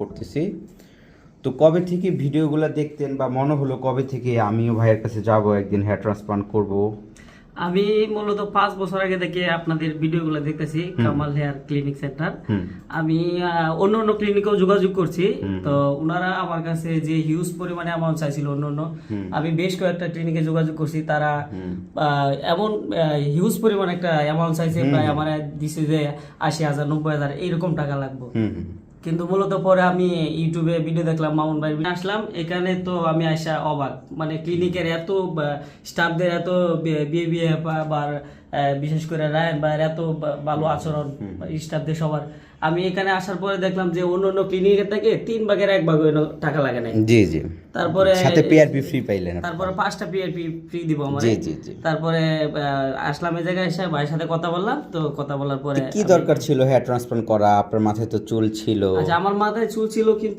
করতেছি। তো কবে থেকে ভিডিওগুলো দেখতেন বা মনে হলো কবে থেকে আমিও ভাইয়ের কাছে যাব একদিন হেয়ার ট্রান্সপ্লান্ট করব? আমি মূলত পাঁচ বছর আগে থেকে আপনাদের ভিডিওগুলো দেখতেছি কামাল হেয়ার ক্লিনিক সেন্টার আমি অন্য অন্য ক্লিনিকেও যোগাযোগ করছি। তো ওনারা আমার কাছে যে হিউজ পরিমাণে অ্যামাউন্ট চাইছিল অন্য অন্য আমি বেশ কয়েকটা ক্লিনিকে যোগাযোগ করছি। তারা এমন হিউজ পরিমাণ একটা অ্যামাউন্ট চাইছে প্রায় আমার দিছে যে আশি হাজার নব্বই হাজার এইরকম টাকা লাগবে। কিন্তু মূলত পরে আমি ইউটিউবে ভিডিও দেখলাম মামুন ভাই আসলাম এখানে তো আমি আসা অবাক। মানে ক্লিনিকের এত স্টাফদের এত বি- বিয়ে বা- বা বিশেষ করে রায়ন ভাইয়ের এত ভালো আচরণ স্টাফদের সবার। আমি এখানে আসার পরে দেখলাম যে অন্য অন্য ক্লিনিকের থেকে তিন ভাগের এক ভাগ টাকা লাগে নাই। জি জি। তারপরে সাথে পিআরপি ফ্রি পাইলেন। তারপরে পাঁচটা পিআরপি ফ্রি দিব আমার। জি জি জি। তারপরে আসলাম এই জায়গায় এসে ভাইয়ের সাথে কথা বললাম তো কথা বলার পরে কি দরকার ছিল? হেয়ার ট্রান্সপ্লান্ট করা আপনার মাথায় তো চুল ছিল। আচ্ছা আমার মাথায় চুল ছিল কিন্তু